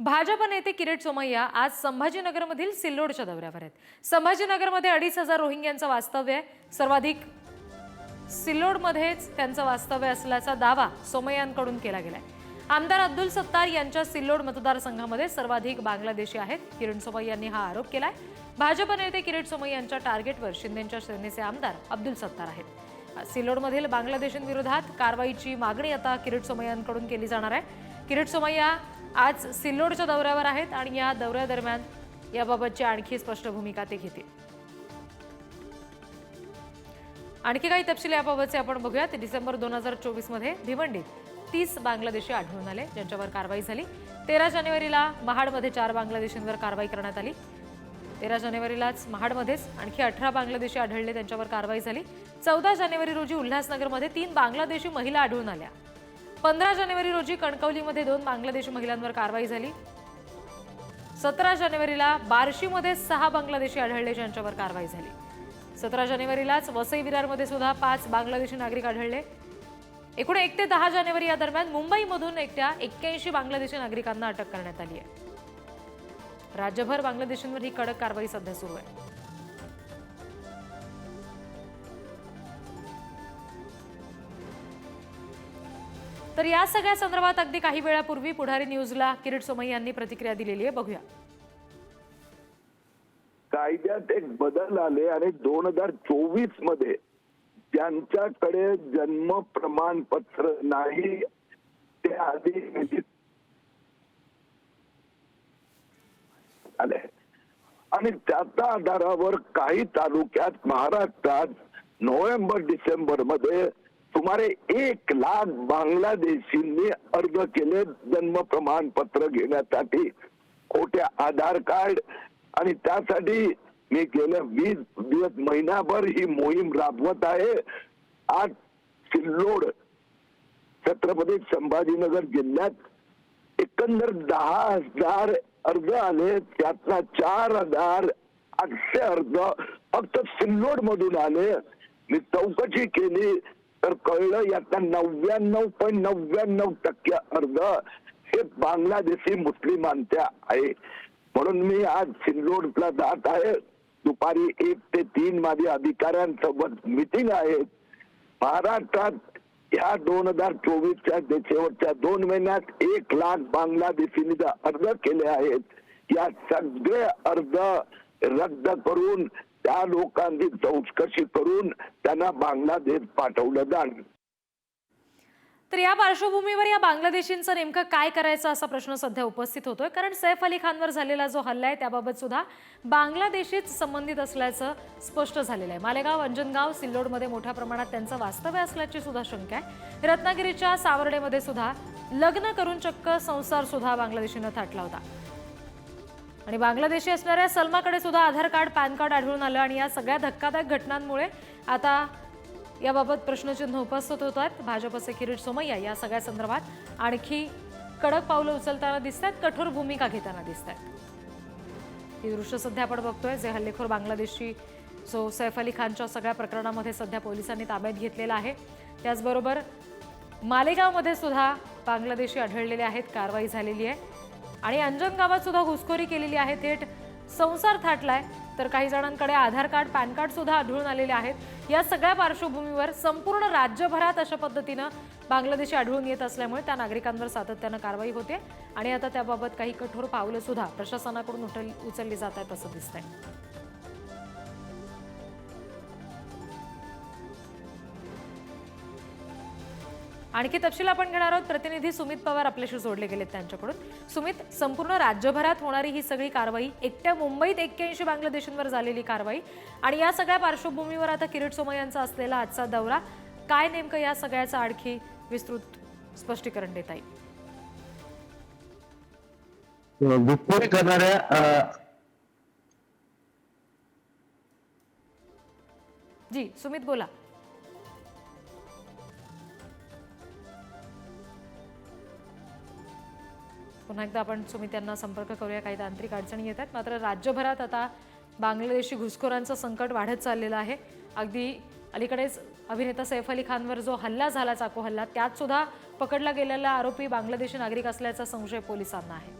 भाजप नेते किरीट सोमय्या आज संभाजीनगरमधील सिल्लोडच्या दौऱ्यावर आहेत. संभाजीनगरमध्ये अडीच हजार रोहिंग्यांचं वास्तव्य आहे. सर्वाधिक सिल्लोडमध्येच त्यांचं वास्तव्य असल्याचा दावा सोमय्यांकडून केला गेलाय. आमदार अब्दुल सत्तार यांच्या सिल्लोड मतदारसंघामध्ये सर्वाधिक बांगलादेशी आहेत. किरण सोमय्या यांनी हा आरोप केलाय. भाजप नेते किरीट सोमय्या यांच्या टार्गेटवर शिंदेच्या सेनेचे आमदार अब्दुल सत्तार आहेत. सिल्लोडमधील बांगलादेशांविरोधात कारवाईची मागणी आता किरीट सोमय्यांकडून केली जाणार आहे. किरीट सोमय्या आज सिल्लोडच्या दौऱ्यावर आहेत आणि या दौऱ्यादरम्यान याबाबतची आणखी स्पष्ट भूमिका ते घेतील. आणखी काही तपशील याबाबतचे आपण बघूयात. डिसेंबर दोन हजार चोवीसमध्ये भिवंडीत तीस बांगलादेशी आढळून आले ज्यांच्यावर कारवाई झाली. तेरा जानेवारीला महाडमध्ये चार बांगलादेशींवर कारवाई करण्यात आली. तेरा जानेवारीलाच महाडमध्येच आणखी अठरा बांगलादेशी आढळले त्यांच्यावर कारवाई झाली. चौदा जानेवारी रोजी उल्हासनगरमध्ये तीन बांगलादेशी महिला आढळून आल्या. पंधरा जानेवारी रोजी कणकवलीमध्ये दोन बांगलादेशी महिलांवर कारवाई झाली. सतरा जानेवारीला बार्शीमध्ये सहा बांगलादेशी आढळले ज्यांच्यावर कारवाई झाली. सतरा जानेवारीलाच वसई विरारमध्ये सुद्धा पाच बांगलादेशी नागरिक आढळले. एकूण एक ते दहा जानेवारी या दरम्यान मुंबईमधून एकट्या एक्क्याऐंशी बांगलादेशी नागरिकांना अटक करण्यात आली आहे. राज्यभर बांगलादेशांवर ही कडक कारवाई सध्या सुरू आहे. तर या सगळ्या संदर्भात अगदी काही वेळापूर्वी पुढारी न्यूजला किरीट सोमय्या यांनी प्रतिक्रिया दिलेली आहे. बघूया. कायद्यात एक बदल आले आणि दोन हजार चोवीसमध्ये ज्यांच्याकडे जन्म प्रमाणपत्र नाही ते आधी आले. आणि त्याच्या आधारावर काही तालुक्यात महाराष्ट्रात नोव्हेंबर डिसेंबरमध्ये सुमारे एक लाख बांगलादेशींनी अर्ज केले जन्म प्रमाणपत्र घेण्यासाठी. खोट्या आधार कार्ड आणि त्यासाठी मी गेल्या वीस दिवस महिनाभर ही मोहीम राबवत आहे. आज सिल्लोड छत्रपती संभाजीनगर जिल्ह्यात एकंदर दहा हजार अर्ज आले. त्यातला चार हजार आठशे अर्ज फक्त सिल्लोड मधून आले. मी चौकशी केली. तर कळलं याचा नव्याण्णव पॉईंट नव्याण्णव टक्के अर्ध हे बांगलादेशी मुस्लिमांच्या आहे. म्हणून मी आज सिल्लोडला जात आहे. दुपारी एक ते तीन माझ्या अधिकाऱ्यांसोबत मिटिंग आहे. महाराष्ट्रात ह्या दोन हजार चोवीसच्या शेवटच्या दोन महिन्यात एक लाख बांगलादेशींनी अर्ज केले आहेत या सगळे अर्ज रद्द करून त्या लोकांची चौकशी करून त्यांना बांगलादेश पाठवलं जाईल तर या पार्श्वभूमीवर या बांगलादेशींचं नेमकं काय करायचं असा प्रश्न सध्या उपस्थित होतोय. कारण सैफ अली खानवर झालेला जो हल्ला आहे त्याबाबत सुद्धा बांगलादेशीच संबंधित असल्याचं स्पष्ट झालेलं आहे. मालेगाव अंजनगाव सिल्लोडमध्ये मोठ्या प्रमाणात त्यांचं वास्तव्य असल्याची सुद्धा शंका आहे. रत्नागिरीच्या सावर्डेमध्ये सुद्धा लग्न करून चक्क संसार सुद्धा बांगलादेशीनं थाटला होता. आणि बांगलादेशी असणाऱ्या सलमाकडे सुद्धा आधार कार्ड पॅन कार्ड आढळून आलं आणि या सगळ्या धक्कादायक घटनांमुळे आता याबाबत प्रश्नचिन्ह उपस्थित होत आहेत. भाजपचे किरीट सोमय्या या सगळ्या संदर्भात आणखी कडक पावलं उचलताना दिसत आहेत कठोर भूमिका घेताना दिसत आहेत ही दृश्य सध्या आपण बघतोय. जे हल्लेखोर बांगलादेशी जो सैफ अली खानच्या सगळ्या प्रकरणामध्ये सध्या पोलिसांनी ताब्यात घेतलेला आहे. त्याचबरोबर मालेगावमध्ये सुद्धा बांगलादेशी आढळलेले आहेत कारवाई झालेली आहे. आणि अंजन गावात सुद्धा घुसखोरी केलेली आहे. थेट संसार थाटलाय. तर काही जणांकडे आधार कार्ड पॅन कार्ड सुद्धा आढळून आलेले आहेत. या सगळ्या पार्श्वभूमीवर संपूर्ण राज्यभरात अशा पद्धतीनं बांगलादेशी आढळून येत असल्यामुळे त्या नागरिकांवर सातत्यानं कारवाई होते. आणि आता त्याबाबत काही कठोर पावलं सुद्धा प्रशासनाकडून उठल उचलली जात आहेत असं दिसतंय. आणखी तपशील आपण घेणार आहोत. प्रतिनिधी सुमित पवार आपल्याशी जोडले गेलेत त्यांच्याकडून. सुमित संपूर्ण राज्यभरात होणारी ही सगळी कारवाई एकट्या मुंबईत एक्क्याऐंशी बांगलादेशींवर झालेली कारवाई आणि या सगळ्या पार्श्वभूमीवर आता किरीट सोमय्यांचा असलेला आजचा दौरा काय नेमकं या सगळ्याचं आणखी विस्तृत स्पष्टीकरण देता येईल घुसखोरी करणाऱ्या जी सुमित बोला. पुन्हा एकदा आपण सुमित्यांना संपर्क करूया. काही तांत्रिक अडचणी येतात मात्र राज्यभरात आता बांगलादेशी घुसखोरांचं संकट वाढत चाललेलं आहे. अगदी अलीकडेच अभिनेता सैफ अली खानवर जो हल्ला झाला चाकू हल्ला त्यात सुद्धा पकडला गेलेला आरोपी बांगलादेशी नागरिक असल्याचा संशय पोलिसांना आहे.